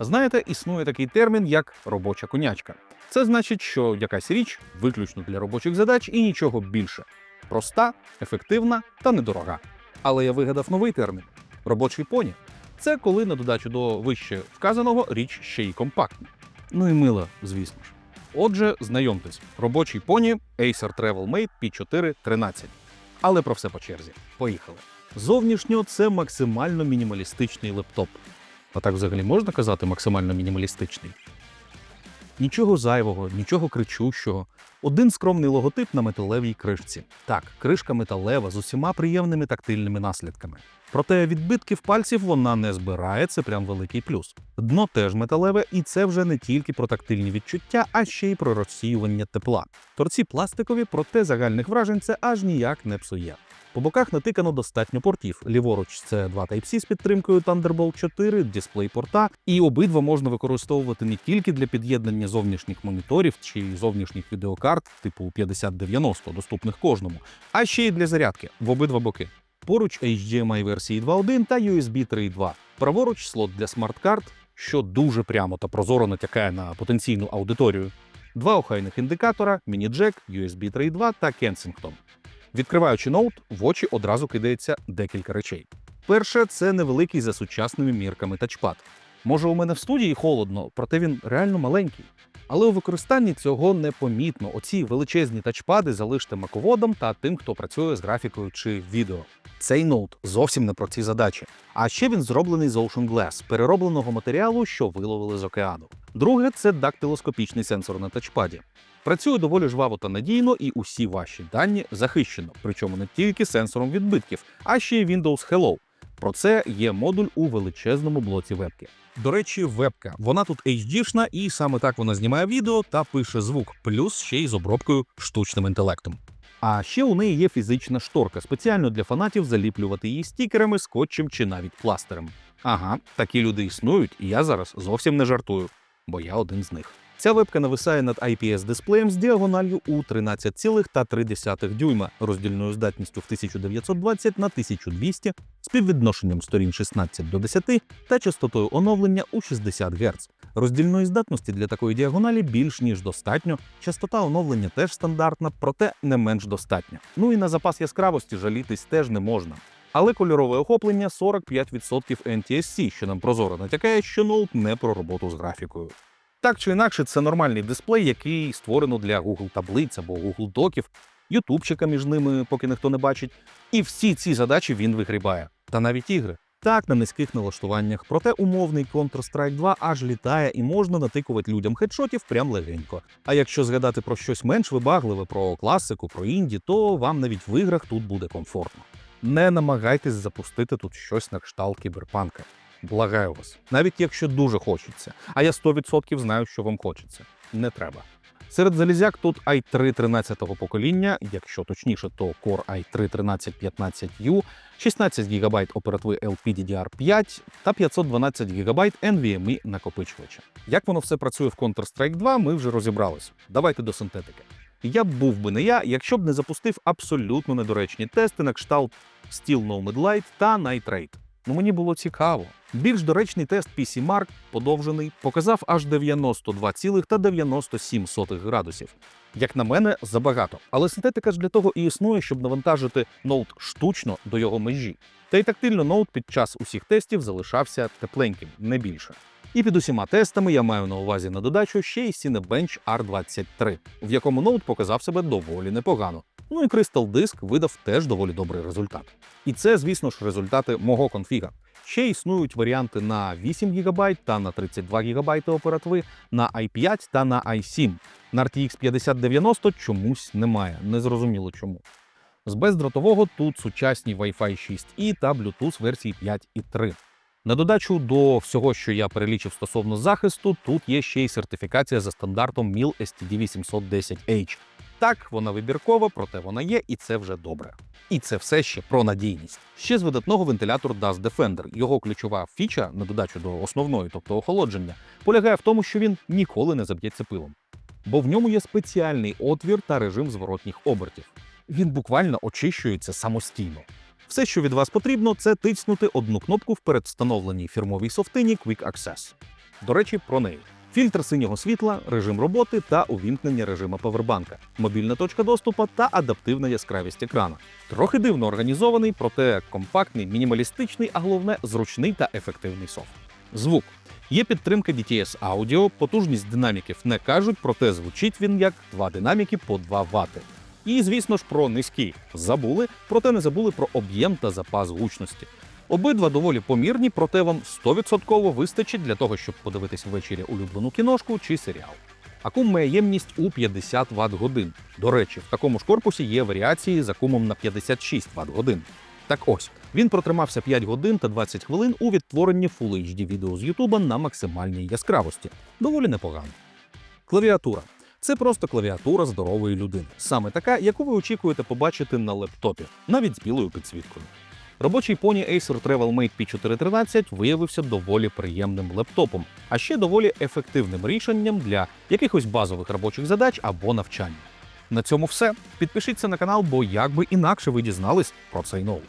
Знаєте, існує такий термін, як робоча конячка. Це значить, що якась річ виключно для робочих задач і нічого більше. Проста, ефективна та недорога. Але я вигадав новий термін робочий поні. Це коли на додачу до вище вказаного річ ще й компактна. Ну і мила, звісно ж. Отже, знайомтесь, робочий поні Acer TravelMate P413. Але про все по черзі. Поїхали. Зовнішньо це максимально мінімалістичний лептоп. А так взагалі можна казати максимально мінімалістичний? Нічого зайвого, нічого кричущого. Один скромний логотип на металевій кришці. Так, кришка металева з усіма приємними тактильними наслідками. Проте відбитків пальців вона не збирає, це прям великий плюс. Дно теж металеве, і це вже не тільки про тактильні відчуття, а ще й про розсіювання тепла. Торці пластикові, проте загальних вражень це аж ніяк не псує. По боках натикано достатньо портів. Ліворуч це два Type-C з підтримкою Thunderbolt 4, дисплей порта, і обидва можна використовувати не тільки для під'єднання зовнішніх моніторів чи зовнішніх відеокарт, типу 5090, доступних кожному, а ще й для зарядки в обидва боки. Поруч HDMI версії 2.1 та USB 3.2. Праворуч слот для смарт-карт, що дуже прямо та прозоро натякає на потенційну аудиторію. Два охайних індикатора, міні-джек, USB 3.2 та Kensington. Відкриваючи ноут, в очі одразу кидається декілька речей. Перше це невеликий за сучасними мірками тачпад. Може, у мене в студії холодно, проте він реально маленький. Але у використанні цього непомітно. Оці величезні тачпади залиште маководам та тим, хто працює з графікою чи відео. Цей ноут зовсім не про ці задачі. А ще він зроблений з Ocean Glass, переробленого матеріалу, що виловили з океану. Друге це дактилоскопічний сенсор на тачпаді. Працює доволі жваво та надійно, і усі ваші дані захищено, причому не тільки сенсором відбитків, а ще й Windows Hello. Про це є модуль у величезному блоці вебки. До речі, вебка. Вона тут HD-шна, і саме так вона знімає відео та пише звук, плюс ще й з обробкою штучним інтелектом. А ще у неї є фізична шторка, спеціально для фанатів заліплювати її стікерами, скотчем чи навіть пластирем. Ага, такі люди існують, і я зараз зовсім не жартую, бо я один з них. Ця вебка нависає над IPS-дисплеєм з діагональю у 13,3 дюйма, роздільною здатністю в 1920 на 1200, співвідношенням сторін 16 до 10 та частотою оновлення у 60 Гц. Роздільної здатності для такої діагоналі більш ніж достатньо. Частота оновлення теж стандартна, проте не менш достатня. Ну і на запас яскравості жалітись теж не можна. Але кольорове охоплення 45% NTSC, що нам прозоро натякає, що ноут не про роботу з графікою. Так чи інакше, це нормальний дисплей, який створено для Google таблиць або Google доків, ютубчика між ними, поки ніхто не бачить. І всі ці задачі він вигрібає. Та навіть ігри. Так, на низьких налаштуваннях, проте умовний Counter-Strike 2 аж літає і можна натикувати людям хедшотів прям легенько. А якщо згадати про щось менш вибагливе, про класику, про інді, то вам навіть в іграх тут буде комфортно. Не намагайтесь запустити тут щось на кшталт кіберпанка. Благаю вас, навіть якщо дуже хочеться. А я 100% знаю, що вам хочеться. Не треба. Серед залізяк тут i3 13-го покоління, якщо точніше, то Core i3 1315U, 16 ГБ оперативи LPDDR5 та 512 ГБ NVMe накопичувача. Як воно все працює в Counter-Strike 2, ми вже розібрались. Давайте до синтетики. Я б був би не я, якщо б не запустив абсолютно недоречні тести на кшталт Steel No Midlight та Night Raid. Ну мені було цікаво. Більш доречний тест PC Mark, подовжений, показав аж 92,97 градусів. Як на мене, забагато. Але синтетика ж для того і існує, щоб навантажити ноут штучно до його межі. Та й тактильно ноут під час усіх тестів залишався тепленьким, не більше. І під усіма тестами я маю на увазі на додачу ще й Cinebench R23, в якому ноут показав себе доволі непогано. Ну і Crystal Disk видав теж доволі добрий результат. І це, звісно ж, результати мого конфіга. Ще існують варіанти на 8 ГБ та на 32 ГБ оперативи, на i5 та на i7. На RTX 5090 чомусь немає, незрозуміло чому. З бездротового тут сучасні Wi-Fi 6E та Bluetooth версії 5.3. На додачу до всього, що я перелічив стосовно захисту, тут є ще й сертифікація за стандартом MIL STD 810H. Так, вона вибіркова, проте вона є, і це вже добре. І це все ще про надійність. Ще з видатного вентилятор Dust Defender. Його ключова фіча на додачу до основної, тобто охолодження, полягає в тому, що він ніколи не заб'ється пилом. Бо в ньому є спеціальний отвір та режим зворотніх обертів. Він буквально очищується самостійно. Все, що від вас потрібно, це тиснути одну кнопку в передвстановленій фірмовій софтині Quick Access. До речі, про неї. Фільтр синього світла, режим роботи та увімкнення режиму повербанка, мобільна точка доступу та адаптивна яскравість екрана. Трохи дивно організований, проте компактний, мінімалістичний, а головне зручний та ефективний софт. Звук. Є підтримка DTS аудіо, потужність динаміків не кажуть, проте звучить він як два динаміки по 2 Вт. І, звісно ж, про низькі забули, проте не забули про об'єм та запас гучності. Обидва доволі помірні, проте вам 100% вистачить для того, щоб подивитись ввечері улюблену кіношку чи серіал. Акум має ємність у 50 Вт годин. До речі, в такому ж корпусі є варіації з акумом на 56 Вт годин. Так ось, він протримався 5 годин та 20 хвилин у відтворенні Full HD відео з Ютуба на максимальній яскравості. Доволі непогано. Клавіатура. Це просто клавіатура здорової людини, саме така, яку ви очікуєте побачити на лептопі, навіть з білою підсвіткою. Робочий Pony Acer TravelMate P413 виявився доволі приємним лептопом, а ще доволі ефективним рішенням для якихось базових робочих задач або навчання. На цьому все. Підпишіться на канал, бо як би інакше ви дізнались про цей ноут.